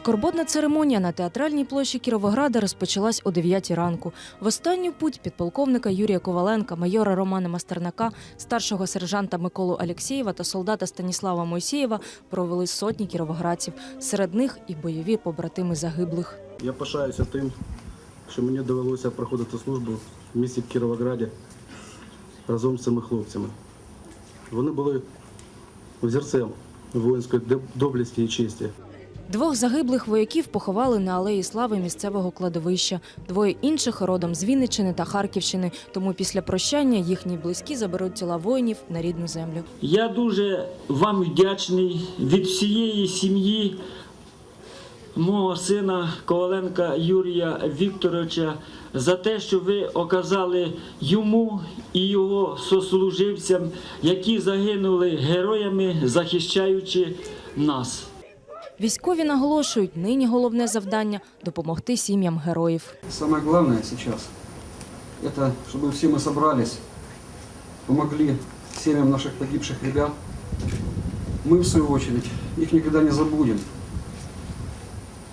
Скорботна церемонія на театральній площі Кіровограда розпочалась о 9 ранку. В останню путь підполковника Юрія Коваленка, майора Романа Мастернака, старшого сержанта Миколу Алєксєєва та солдата Станіслава Мойсієва провели сотні кіровоградців. Серед них і бойові побратими загиблих. Я пишаюся тим, що мені довелося проходити службу в місті Кіровограді разом з цими хлопцями. Вони були взірцем воїнської доб- доблесті і честі. Двох загиблих вояків поховали на алеї слави місцевого кладовища. Двоє інших родом з Вінниччини та Харківщини. Тому після прощання їхні близькі заберуть тіла воїнів на рідну землю. Я дуже вам вдячний від всієї сім'ї мого сина Коваленка Юрія Вікторовича за те, що ви оказали йому і його сослуживцям, які загинули героями, захищаючи нас. Військові наголошують, нині головне завдання допомогти сім'ям героїв. Самое главное сейчас, это чтобы все мы собрались, помогли семьям наших погибших ребят. Мы, в свою очередь, их никогда не забудем.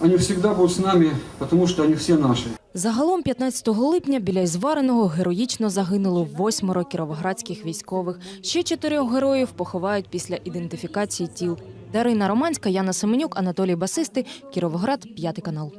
Они всегда будут с нами, потому что они все наши. Загалом 15 липня біля Ізвареного героїчно загинуло восьмеро кіровоградських військових. Ще чотирьох героїв поховають після ідентифікації тіл. Дарина Романська, Яна Семенюк, Анатолій Басисти, Кіровоград, п'ятий канал.